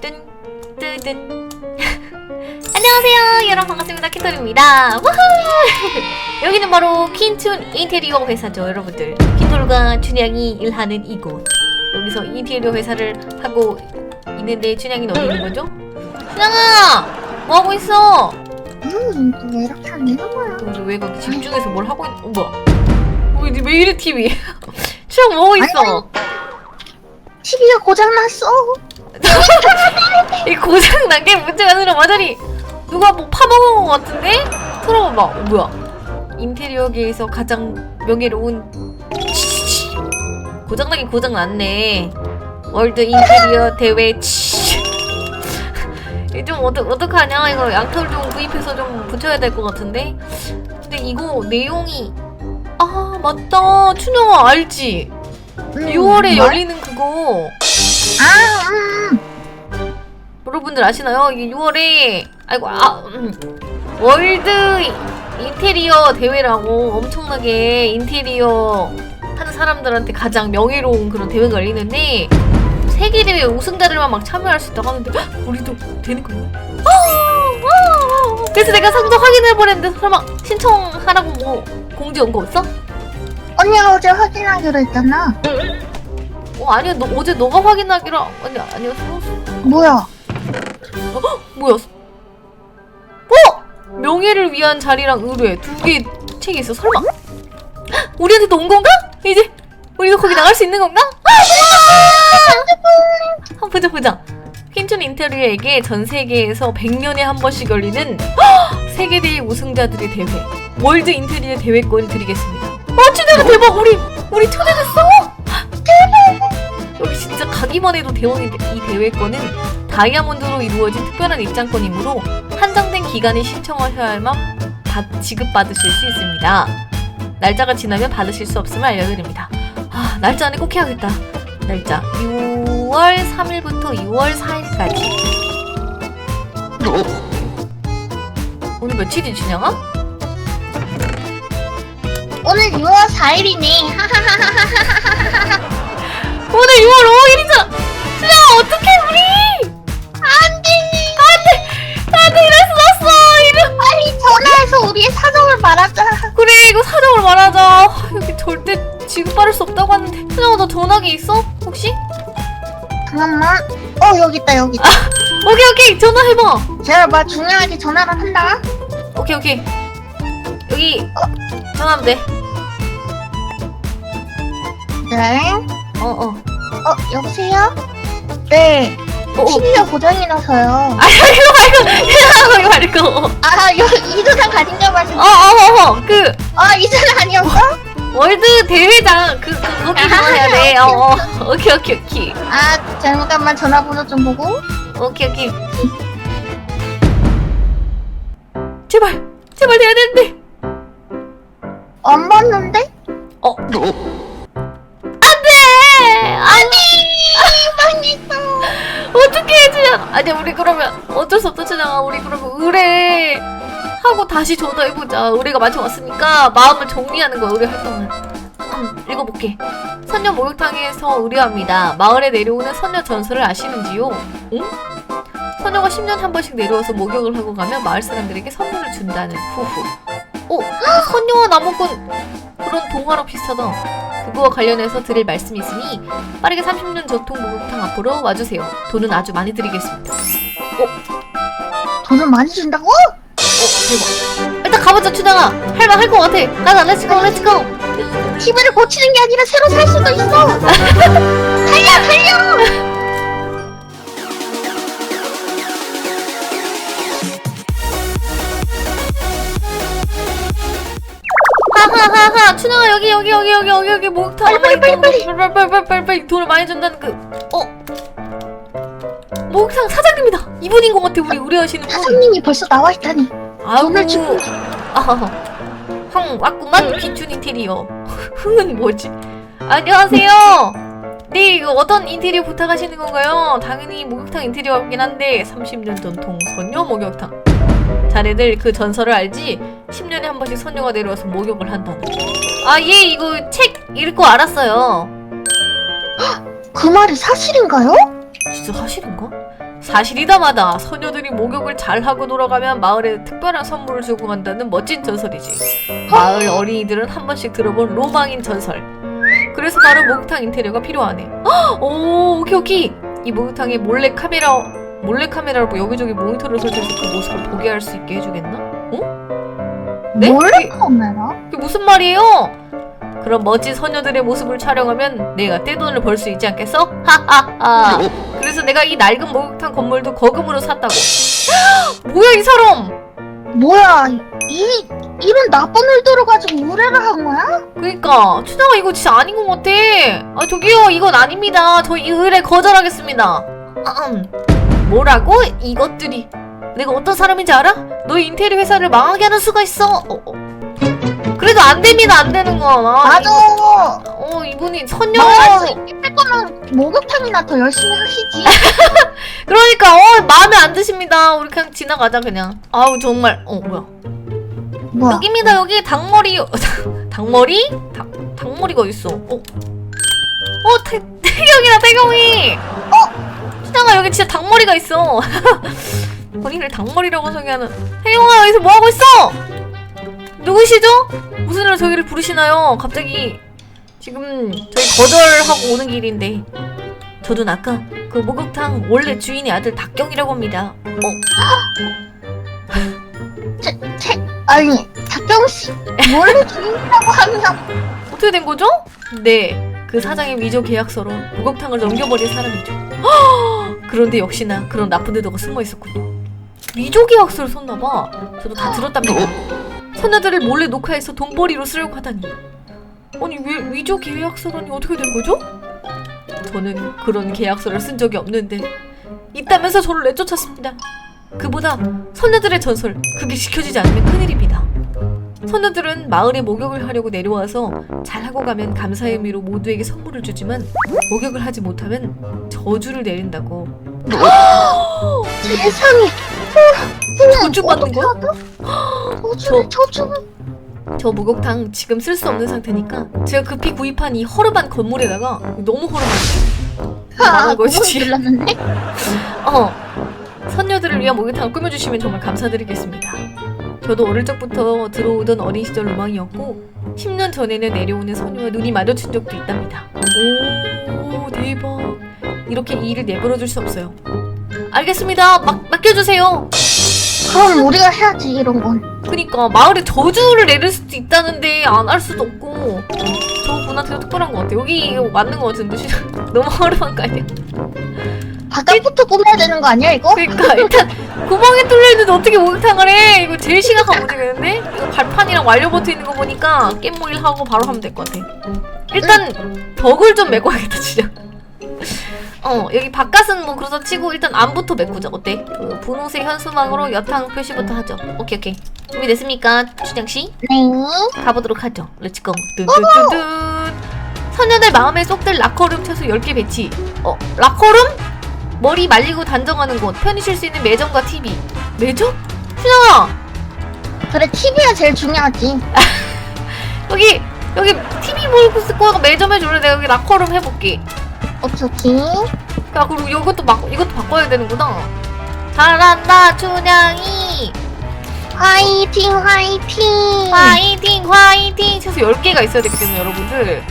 뜬 뜨든 안녕하세요 여러분 반갑습니다 우후 여기는 바로 킨툰 인테리어 회사죠 여러분들 킨톨과 춘향이 일하는 이곳 여기서 인테리어 회사를 하고 있는데 춘향이는 어디 있는 거죠? 춘향아 뭐 하고 있어? 음, 왜 이렇게 안 되는 거야? 우리 왜 거기 집중해서 뭘 하고 있... 어 뭐야 왜 이래 TV 춘향 뭐하고 있어? TV가 고장났어. 이 고장 난 게 문제가 아니라 완전히 누가 뭐 파먹은 것 같은데? 들어봐봐. 어, 뭐야? 인테리어계에서 가장 명예로운 고장 나긴 고장 났네. 월드 인테리어 대회 치. 이좀 어떡 어떡하냐? 이거 양털 좀 구입해서 좀 붙여야 될 것 같은데. 근데 이거 내용이 아 맞다. 춘영아 알지? 음, 6월에 뭘? 열리는 그거. 아, 음. 여러분들 아시나요? 이게 6월에 아이고 아 음. 월드 인테리어 대회라고 엄청나게 인테리어 하는 사람들한테 가장 명예로운 그런 대회가 열리는데 세계 대회 우승자들만 막 참여할 수 있다고 하는데 헉, 우리도 되는 거야? 아, 아, 그래서 내가 성적 확인해 보랬는데 설마 신청하라고 뭐 공지 온 거 없어? 언니가 어제 확인하기로 했잖아. 어 아니야 너 어제 너가 확인하기로 아니 아니었어 뭐야? 뭐야? 어? 명예를 위한 자리랑 의뢰 두 개 책이 있어. 설마? 헉, 우리한테도 온 건가? 이제 우리도 거기 나갈 수 있는 건가? 아! 한번 보자 보자. 퀸춘 인테리어에게 전 세계에서 100년에 한 번씩 열리는 헉, 세계대회 우승자들의 대회 월드 인테리어 대회권을 드리겠습니다. 어, 춘혜가 대박! 우리 우리 초대됐어! 가기만 해도 대원이 이 대회권은 다이아몬드로 이루어진 특별한 입장권이므로 한정된 기간에 신청하셔야만 받- 지급받으실 수 있습니다. 날짜가 지나면 받으실 수 없음을 알려드립니다. 아, 날짜 안에 꼭 해야겠다. 날짜 6월 3일부터 6월 4일까지. 오늘 며칠이 준영아? 오늘 6월 4일이네. 오늘 6월 5일이잖아. 준영아 어떡해 우리? 안 돼. 안돼 안돼 이럴 수 없어 이름. 빨리 전화해서 우리의 사정을 말하자. 그래 이거 사정을 말하자 아, 여기 절대 지급받을 수 없다고 하는데 준영아 너 전화기 있어? 혹시? 잠깐만. 어, 여기 있다, 여기 있다. 오케이 오케이 전화해봐 제가 막 중요하게 전화를 한다. 오케이 오케이 여기 전화하면 돼 네. 어 어 어, 여보세요? 네. 어, 어. TV가 고장이 나서요. 아 이거 말고 이거 말고 아, 여기 이두상 가진가 말씀. 어어 어 그 아, 이두상 아니었어? 월드 대회장 그, 그 거기 전화해야 돼 어 어 오케이 오케이 오케이 아, 잠깐만 전화번호 좀 보고. 오케이 오케이 제발 제발 돼야 되는데 안 봤는데? 어 아니 우리 그러면 어쩔 수 준영아. 우리 그러면 의뢰 하고 다시 전화해보자. 의뢰가 마치 왔으니까 마음을 정리하는 거야 의뢰 활동을. 음, 읽어볼게. 선녀 목욕탕에서 의뢰합니다. 마을에 내려오는 선녀 전설을 아시는지요? 응? 선녀가 10년 한 번씩 내려와서 목욕을 하고 가면 마을 사람들에게 선물을 준다는 후후. 어? 선녀와 나무꾼 그런 동화랑 비슷하다 그거와 관련해서 드릴 말씀이 있으니 빠르게 30년 전통 목욕탕 앞으로 와주세요. 돈은 아주 많이 드리겠습니다. 어, 돈을 많이 준다고? 대박. 일단 가보자, 추장아. 할만 할 것 같아. 가자, 렛츠고, 렛츠고. TV를 고치는 게 아니라 새로 살 수도 있어. 달려, 달려. 하하하하, 추장아 여기 여기 여기 여기 여기 여기 목욕탕. 빨리, 빨리, 빨리, 빨리 빨리 빨리 빨리 빨리 돈을 많이 준다는 그 어. 목욕탕 사장님이다. 이분인 것 같아, 우리 의뢰하시는 분. 사장님이 벌써 나와 있다니. 돈을 주고. 아, 흥 왔구만 귀춘 인테리어. 흥은 뭐지? 안녕하세요. 네, 이거 어떤 인테리어 부탁하시는 건가요? 당연히 목욕탕 인테리어긴 한데 30년 전통 선녀 목욕탕. 자네들 그 전설을 알지? 10년에 한 번씩 선녀가 내려와서 목욕을 한다는. 아, 예, 이거 책 읽고 알았어요. 그 말이 사실인가요? 진짜 사실인가? 사실이다마다 소녀들이 목욕을 잘 하고 돌아가면 마을에 특별한 선물을 주고 간다는 멋진 전설이지. 마을 어린이들은 한 번씩 들어본 로망인 전설. 그래서 바로 목욕탕 인테리어가 필요하네. 헉! 오, 오케이, 오케이. 이 목욕탕에 몰래 카메라, 몰래 카메라로 여기저기 모니터를 설치해서 그 모습을 보게 할 수 있게 해주겠나? 어? 네? 몰래 카메라? 그게 무슨 말이에요? 그럼 멋진 소녀들의 모습을 촬영하면 내가 떼돈을 벌 수 있지 않겠어? 하하하. 그래서 내가 이 낡은 목욕탕 건물도 거금으로 샀다고. 뭐야 이 사람? 뭐야 이 이런 나쁜 의도로 가지고 의뢰를 한 거야? 그니까 춘향아 이거 진짜 아닌 것 같아. 아 저기요 이건 아닙니다. 저 이 의뢰 거절하겠습니다. 아흠. 뭐라고? 이것들이 내가 어떤 사람인지 알아? 너희 인테리어 회사를 망하게 하는 수가 있어. 어, 어. 그래도 안 됩니다 안 되는 거. 아, 맞아 이거- 어 이분이 선녀. 망할 수 있을 거면 목욕탕이나 더 열심히 하시지 그러니까 어 마음에 안 드십니다. 우리 그냥 지나가자 그냥. 아우 정말 어 뭐야? 뭐야 여기입니다 여기 닭머리 닭머리? 닭 닭머리가 어딨어? 어? 어 태, 태경이다 태경이. 어? 신장아 여기 진짜 닭머리가 있어. 본인을 닭머리라고 소개하는 태경아 여기서 뭐 하고 있어? 누구시죠? 무슨 일로 저기를 부르시나요? 갑자기 지금 저희 거절하고 오는 길인데 저도 아까 그 목욕탕 원래 주인의 아들 닭경이라고 합니다. 어? 채, 채, 아니 박경씨 몰래 주인이라고 하면 어떻게 된 거죠? 네, 그 사장의 위조 계약서로 목욕탕을 넘겨버린 사람이죠. 헉! 그런데 역시나 그런 나쁜 의도가 숨어 있었군요. 위조 계약서를 썼나봐. 저도 다 들었답니다. 소녀들을 몰래 녹화해서 돈벌이로 쓰려고 하다니. 아니 왜 위조 계약서라니 어떻게 된 거죠? 저는 그런 계약서를 쓴 적이 없는데 있다면서 저를 내쫓았습니다. 그보다 소녀들의 전설 그게 지켜지지 않으면 큰일입니다. 소녀들은 마을에 목욕을 하려고 내려와서 잘하고 가면 감사의 의미로 모두에게 선물을 주지만 목욕을 하지 못하면 저주를 내린다고 세상에 저주 받는 거야? 저주 저주 저 목욕탕 지금 쓸 수 없는 상태니까 제가 급히 구입한 이 허름한 건물에다가 너무 허름하죠 아 거지. 지금. 질렀는데? 어. 선녀들을 위한 목욕탕을 꾸며주시면 정말 감사드리겠습니다. 저도 어릴 적부터 들어오던 어린 시절 로망이었고 10년 전에는 내려오는 소녀와 눈이 마주친 적도 있답니다. 오 대박. 이렇게 이 일을 내버려둘 수 없어요 알겠습니다 막, 맡겨주세요 그럼 우리가 해야지 이런 건 그니까 마을에 저주를 내릴 수도 있다는데 안 할 수도 없고 저 분한테 특별한 것 같아 여기 이거 맞는 것 같은데 진짜 너무 허름한 거 아니야? 바닥부터 꾸며야 되는 거 아니야 이거? 그러니까 일단 구멍에 뚫려 있는데 어떻게 목욕탕을 해? 이거 제일 심각한 문제겠는데? 이거 발판이랑 완료 버튼 있는 거 보니까 깻모일 하고 바로 하면 될 것 같아. 일단 벽을 좀 메꿔야겠다 진짜. 어 여기 바깥은 뭐 그래서 치고 일단 안부터 메꾸자 어때? 그 분홍색 현수막으로 여탕 표시부터 하죠. 오케이 오케이 준비됐습니까 추장 씨? 네 가보도록 하죠. 렛츠고. 뚠뚠뚠뚠. 소녀들 마음에 쏙들 라커룸 최소 10개 배치. 어, 라커룸? 머리 말리고 단정하는 곳. 편히 쉴 수 있는 매점과 TV. 매점? 신영아! 그래 TV가 제일 중요하지 여기, 여기 TV 몰고 쓰고 매점 해줄래? 내가 여기 라커룸 해볼게. 오케이 오케이 야, 그리고 이것도 막, 이것도 바꿔야 되는구나. 잘한다, 춘향이! 화이팅 화이팅 화이팅, 화이팅! 최소 10개가 있어야 때문에 여러분들.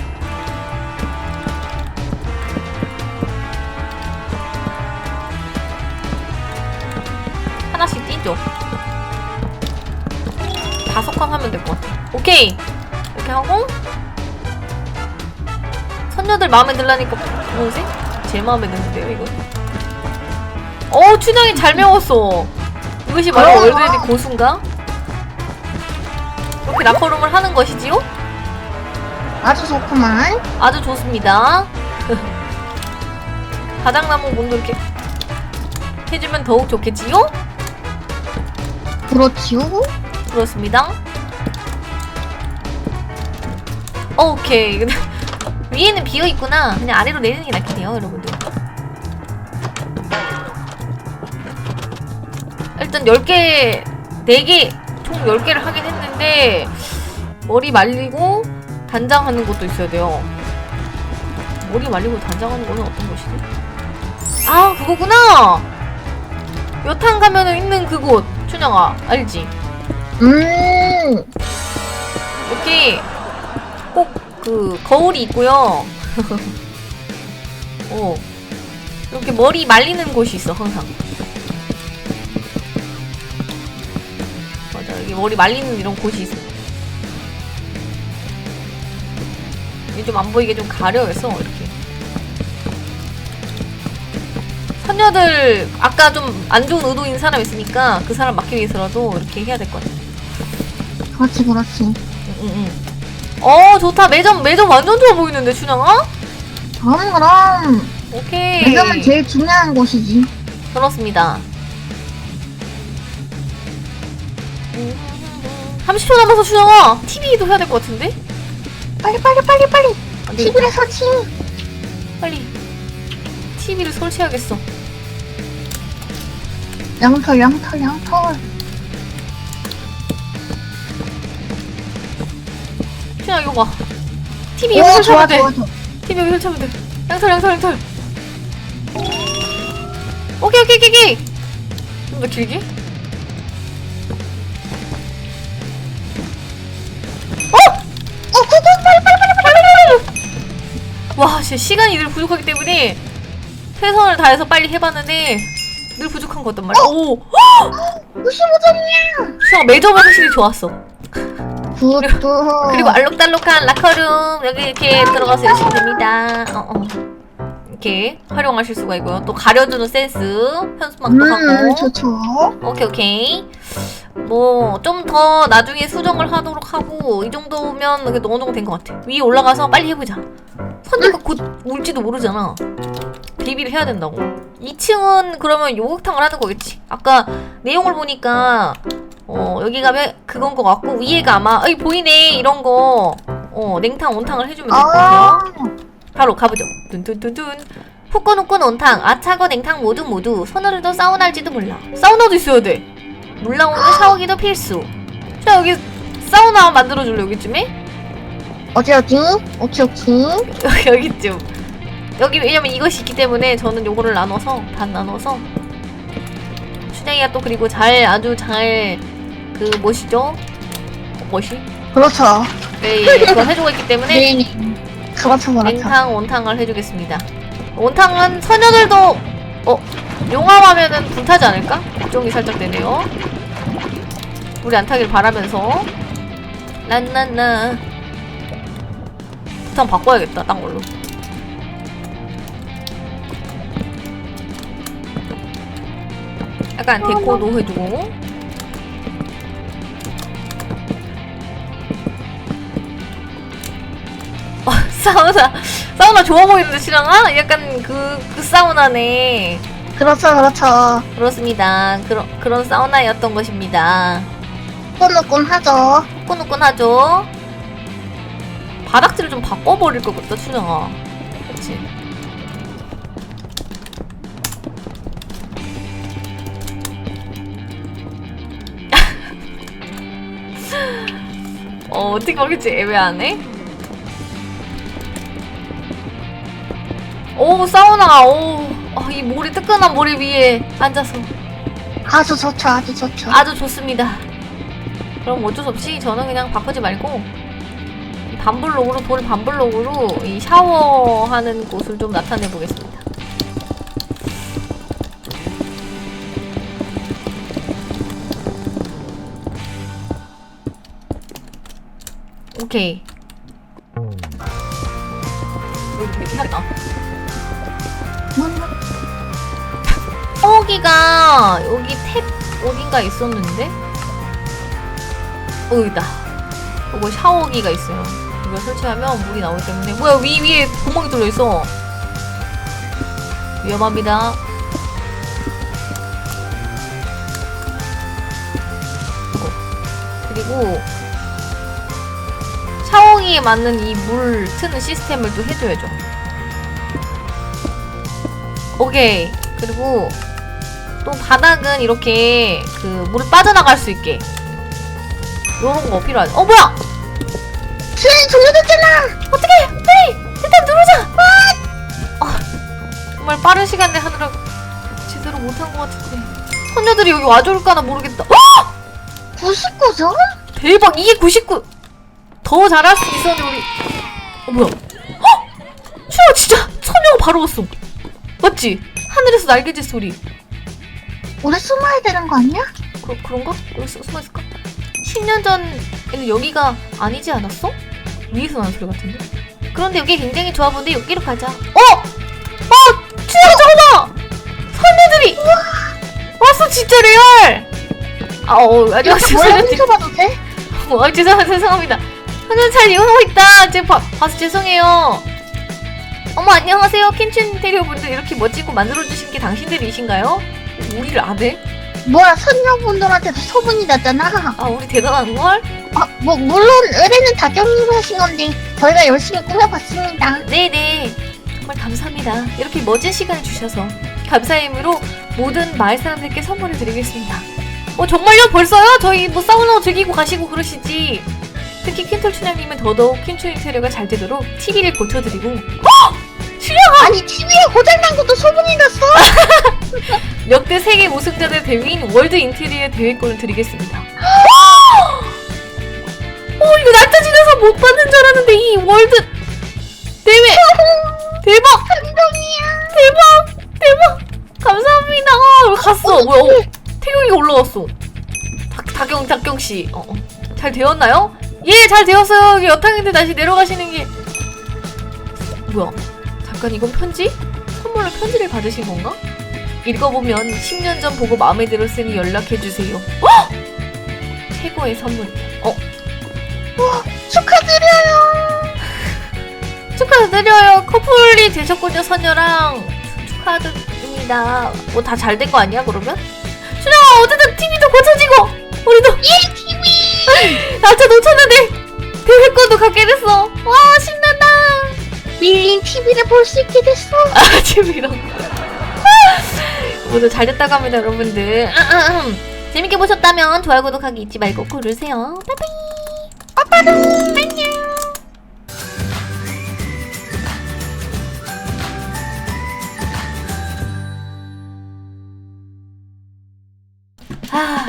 하나씩 뛰죠. 다섯 칸 하면 될 것 같아. 오케이! 이렇게 하고. 선녀들 마음에 들라니까 분홍색? 제 마음에 드는데요, 이거? 어, 춘향이 잘 메웠어. 이것이 바로. 월드레디 고수인가? 이렇게 라커룸을 하는 것이지요? 아주 좋구만 아주 좋습니다. 바닥나무 문도 이렇게 해주면 더욱 좋겠지요? 그렇지요 그렇습니다. 오케이. 위에는 비어 있구나. 그냥 아래로 내리는 게 낫겠네요, 여러분들. 일단 10개, 4개, 총 10개를 하긴 했는데, 머리 말리고 단장하는 것도 있어야 돼요. 머리 말리고 단장하는 거는 어떤 것이지? 아, 그거구나! 여탕 가면은 있는 그곳 춘영아 알지? 음. 꼭 그 거울이 있고요. 어. 이렇게 머리 말리는 곳이 있어 항상. 맞아 여기 머리 말리는 이런 곳이 있어. 이게 좀 안 보이게 좀 가려서 이렇게. 선녀들 아까 좀 안 좋은 의도인 사람 있으니까 그 사람 막기 위해서라도 이렇게 해야 될 것 같아. 그렇지, 그렇지. 응 응. 어 좋다 매점 매점 완전 좋아 보이는데 춘향아? 그럼, 그럼. 오케이. 매점은 제일 중요한 곳이지. 그렇습니다. 30초 남아서 춘향아 TV도 해야 될 것 같은데? 빨리, 빨리, 빨리, 빨리. TV를 설치. 빨리 TV를 설치해야겠어. 양털, 양털, 양털. 춘향 이거 봐. TV 오, 여기 설치하면 돼. TV 여기 설치하면 돼. 양털 양털 양털. 오케이 오케이 오케이 오케이. 좀 더 길게. 어, 구구, 빨리, 빨리, 빨리, 빨리, 빨리, 빨리. 와, 진짜 시간이 늘 부족하기 때문에 최선을 다해서 빨리 해봤는데 늘 부족한 거였단 말이야. 오, 55점이야. 수영아 매점은 확실히 좋았어. 굿굿. 그리고 알록달록한 라커룸 여기 이렇게 들어가서 열시면 됩니다. 어, 어. 이렇게 활용하실 수가 있고요. 또 가려주는 센스 현수막도 음, 하고. 좋죠. 오케이 오케이. 뭐 좀 더 나중에 수정을 하도록 하고 이 정도면 그래도 어느 정도 된 것 같아. 위에 올라가서 빨리 해보자. 선녀가 곧 올지도 모르잖아. 대비를 해야 된다고. 2층은 그러면 요격탕을 하는 거겠지. 아까 내용을 보니까 어 여기 가면 그건 것 같고 위에가 아마 어이 보이네 이런 거 어 냉탕 온탕을 해주면 될 것 같아요. 아, 바로 가보죠. 둔둔둔둔. 후끈후끈 온탕, 아차거 냉탕 모두 모두 손으로도 사우나일지도 몰라. 사우나도 있어야 돼. 물 나오는 샤워기도 필수. 자 여기 사우나 만들어줄래 여기쯤에? 어디, 어디? 오케이, 오케이. 여기쯤. 여기 왜냐면 이것이 있기 때문에 저는 요거를 나눠서 반 나눠서 춘향이가 또 그리고 잘 아주 잘 그 뭐시죠? 뭐시? 그렇죠. 네 그걸 해주고 있기 때문에 네. 그렇죠, 그렇죠. 냉탕, 온탕을 해주겠습니다. 온탕은 처녀들도 어 용암하면은 불타지 않을까? 걱정이 살짝 되네요. 우리 안 타길 바라면서 란란나 부탄 바꿔야겠다 딴 걸로. 약간 데코도 해주고 사우나 사우나 좋아 보이는데 실랑아? 약간 그, 그 사우나네 그렇죠, 그렇죠. 그렇습니다 그런 그런 사우나였던 것입니다 꾸끈꾸끈하죠. 후끈후끈하죠 바닥재를 좀 바꿔버릴 것 같다 춘영아 그치 어 어떻게 바뀔지 애매하네 오 사우나 오이 모래 뜨끈한 모래 위에 앉아서 아주 좋죠, 아주 좋죠. 아주 좋습니다. 그럼 어쩔 수 없이 저는 그냥 바꾸지 말고 이 반블록으로 돌 반블록으로 이 샤워하는 곳을 좀 나타내 보겠습니다. 오케이. 이렇게 하다. 샤워기가 여기 탭 어딘가 있었는데? 어 여기다? 이거 샤워기가 있어요. 이거 설치하면 물이 나오기 때문에. 뭐야 위 위에 구멍이 뚫려 있어. 위험합니다. 그리고 샤워기에 맞는 이 물 트는 시스템을 또 해줘야죠 오케이 그리고 또 바닥은 이렇게 그 물을 빠져나갈 수 있게 요런 거 필요하죠. 어 뭐야? 수현이 종료됐잖아. 어떻게? 빨리 일단 누르자. 아, 정말 빠른 시간 내 하느라 제대로 못한 것 같은데. 선녀들이 여기 와줄까나 모르겠다. 어? 99점? 대박 이게 99. 더 잘할 수 있었는데 우리. 어 뭐야? 어? 슈아 진짜 선녀가 바로 왔어. 맞지? 하늘에서 날개짓 소리. 우리 숨어야 되는 거 아니야? 그, 그런가? 여기 숨- 숨어 있을까? 10년 전에는 여기가 아니지 않았어? 위에서 나는 소리 같은데? 그런데 여기 굉장히 좋아 보는데 여기로 가자. 어! 어! 춘향아 저거 봐! 선녀들이! 왔어 진짜 레알! 아, 어, 안녕하세요. 뭐야 선녀님. 훔쳐봐도 돼? 어, 죄송합니다. 죄송합니다. 선녀 잘 이용하고 있다. 제가 봐, 봐서 죄송해요. 어머, 안녕하세요. 킨친 테리어 분들 이렇게 멋지고 만들어주신 게 당신들이신가요? 우리를 안 해? 뭐야 선녀분들한테도 소문이 났잖아 아, 우리 대단한걸? 아, 뭐 물론 의뢰는 다경님 하신 건데 저희가 열심히 꾸며봤습니다 네네 정말 감사합니다 이렇게 멋진 시간을 주셔서 감사의 의미로 모든 마을 사람들께 선물을 드리겠습니다 어 정말요 벌써요? 저희 뭐 사우나 즐기고 가시고 그러시지 특히 퀸톨 춘향님은 더더욱 퀸추 인테리어가 잘 되도록 TV를 고쳐드리고 아니 TV에 고장난 것도 소문이 났어! 역대 세계 우승자들 대회인 월드 인테리어 대회권을 드리겠습니다. 어 이거 날짜 지나서 못 받는 줄 알았는데 이 월드 대회! 대박! 감동이야. 대박! 대박! 감사합니다. 어, 갔어? 뭐야 어, 태경이가 올라왔어. 박, 박경 박경 씨. 어, 어. 잘 되었나요? 예 잘 되었어요. 여기 여탕인데 다시 내려가시는 게. 뭐야 잠깐 이건 편지? 선물로 편지를 받으신 건가? 읽어보면 10년 전 보고 마음에 들었으니 연락해주세요. 어! 최고의 선물. 어? 축하드려요. 축하드려요. 커플이 되셨군요 선녀랑. 축하드립니다. 뭐 다 잘 된 거 아니야 그러면? 준영아 어쨌든 TV도 고쳐지고 우리도 예 TV 날짜 놓쳤는데 대회권도 갖게 됐어. 와 신난다 밀린 TV를 볼 수 있게 됐어. 아 재미로. 모두 잘 됐다고 합니다 여러분들. 재밌게 보셨다면 좋아요 구독하기 잊지 말고 고르세요. 빠빠이. 빠빠루 안녕. 아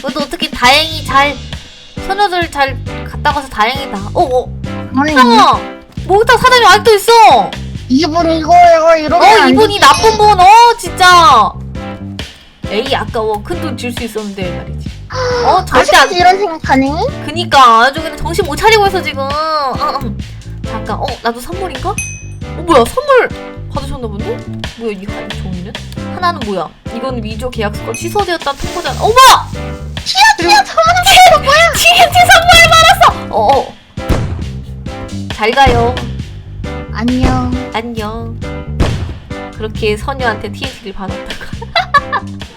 그래도 어떻게 다행히 잘 소녀들 잘 갔다 가서 다행이다. 어어. 아니 어 목욕탕 사장님 아직도 있어 이분 이거예요 이러면 어 안 이분이 되지. 나쁜 분, 어 진짜. 에이 아까워 큰 돈 줄 수 있었는데 말이지. 어 절대 안. 이런 생각하네 그니까 아주 그냥 정신 못 차리고 있어 지금. 어, 음. 잠깐, 어 나도 선물인가? 어 뭐야 선물 받으셨나 본데? 뭐야 이 하얀 종이는? 하나는 뭐야? 이건 위조 계약서가 취소되었다 통보자. 어 뭐야? 티야 티야 저만한 거 뭐야 TNT 선물 받았어. 어. 어. 잘 가요. 안녕. 안녕. 그렇게 선녀한테 TNT를 받았다고.